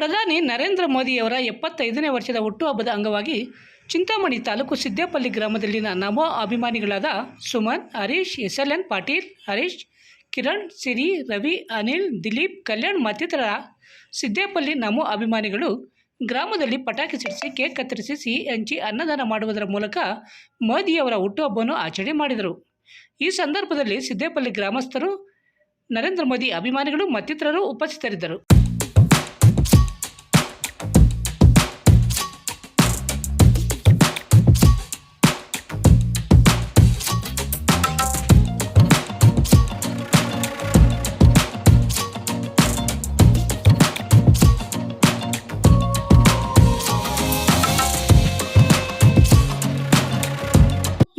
ಪ್ರಧಾನಿ ನರೇಂದ್ರ ಮೋದಿಯವರ ಎಪ್ಪತ್ತೈದನೇ ವರ್ಷದ ಹುಟ್ಟುಹಬ್ಬದ ಅಂಗವಾಗಿ ಚಿಂತಾಮಣಿ ತಾಲೂಕು ಸಿದ್ದೇಪಲ್ಲಿ ಗ್ರಾಮದಲ್ಲಿನ Namo ಅಭಿಮಾನಿಗಳಾದ Suman, Harish S L N Patil, Harish, Kiran, Siri, Ravi, Anil, Dilip, Kalyan ಮತ್ತಿತರ ಸಿದ್ದೇಪಲ್ಲಿ ನಮೋ ಅಭಿಮಾನಿಗಳು ಗ್ರಾಮದಲ್ಲಿ ಪಟಾಕಿ ಸಿಡಿಸಿ, ಕೇಕ್ ಕತ್ತರಿಸಿ, ಸಿಹಿ ಹಂಚಿ, ಅನ್ನದಾನ ಮಾಡುವುದರ ಮೂಲಕ ಮೋದಿಯವರ ಹುಟ್ಟುಹಬ್ಬವನ್ನು ಆಚರಣೆ ಮಾಡಿದರು. ಈ ಸಂದರ್ಭದಲ್ಲಿ ಸಿದ್ದೇಪಲ್ಲಿ ಗ್ರಾಮಸ್ಥರು, ನರೇಂದ್ರ ಮೋದಿ ಅಭಿಮಾನಿಗಳು ಮತ್ತಿತರರು ಉಪಸ್ಥಿತರಿದ್ದರು.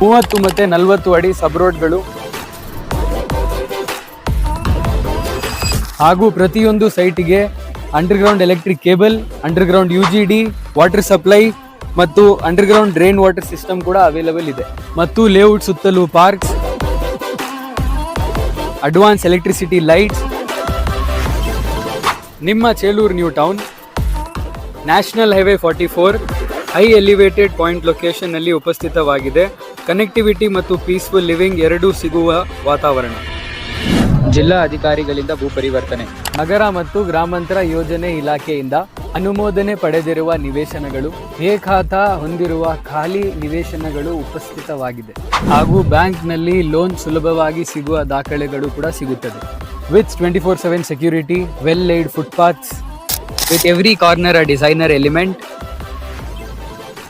ಮೂವತ್ತು ಮತ್ತೆ ನಲವತ್ತು ಅಡಿ ಸಬ್ ರೋಡ್ಗಳು ಹಾಗೂ ಪ್ರತಿಯೊಂದು ಸೈಟಿಗೆ underground electric cable, underground U G D water supply ಮತ್ತು ಅಂಡರ್ಗ್ರೌಂಡ್ ಡ್ರೈನ್ ವಾಟರ್ ಸಿಸ್ಟಮ್ ಕೂಡ ಅವೈಲಬಲ್ ಇದೆ. ಮತ್ತು ಲೇಔಟ್ ಸುತ್ತಲೂ ಪಾರ್ಕ್ಸ್, ಅಡ್ವಾನ್ಸ್ ಎಲೆಕ್ಟ್ರಿಸಿಟಿ ಲೈಟ್ಸ್. ನಿಮ್ಮ Chelur new town, national highway forty four. High elevated point ಲೊಕೇಶನ್ನಲ್ಲಿ ಉಪಸ್ಥಿತವಾಗಿದೆ. ಕನೆಕ್ಟಿವಿಟಿ ಮತ್ತು ಪೀಸ್ಫುಲ್ ಲಿವಿಂಗ್ ಎರಡೂ ಸಿಗುವ ವಾತಾವರಣ. ಜಿಲ್ಲಾ ಅಧಿಕಾರಿಗಳಿಂದ ಭೂ ಪರಿವರ್ತನೆ. ನಗರ ಮತ್ತು ಗ್ರಾಮಾಂತರ ಯೋಜನೆ ಇಲಾಖೆಯಿಂದ ಅನುಮೋದನೆ ಪಡೆದಿರುವ ನಿವೇಶನಗಳು ಖಾತ ಹೊಂದಿರುವ ಖಾಲಿ ನಿವೇಶನಗಳು ಉಪಸ್ಥಿತವಾಗಿದೆ. ಹಾಗೂ ಬ್ಯಾಂಕ್ನಲ್ಲಿ ಲೋನ್ ಸುಲಭವಾಗಿ ಸಿಗುವ ದಾಖಲೆಗಳು ಕೂಡ ಸಿಗುತ್ತದೆ. With twenty four seven security well laid footpaths. With every corner a designer element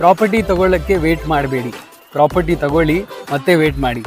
property ತಗೊಳ್ಳೋಕ್ಕೆ wait ಮಾಡಬೇಡಿ. ಪ್ರಾಪರ್ಟಿ ತಗೊಳ್ಳಿ ಮತ್ತೆ ವೇಟ್ ಮಾಡಿ.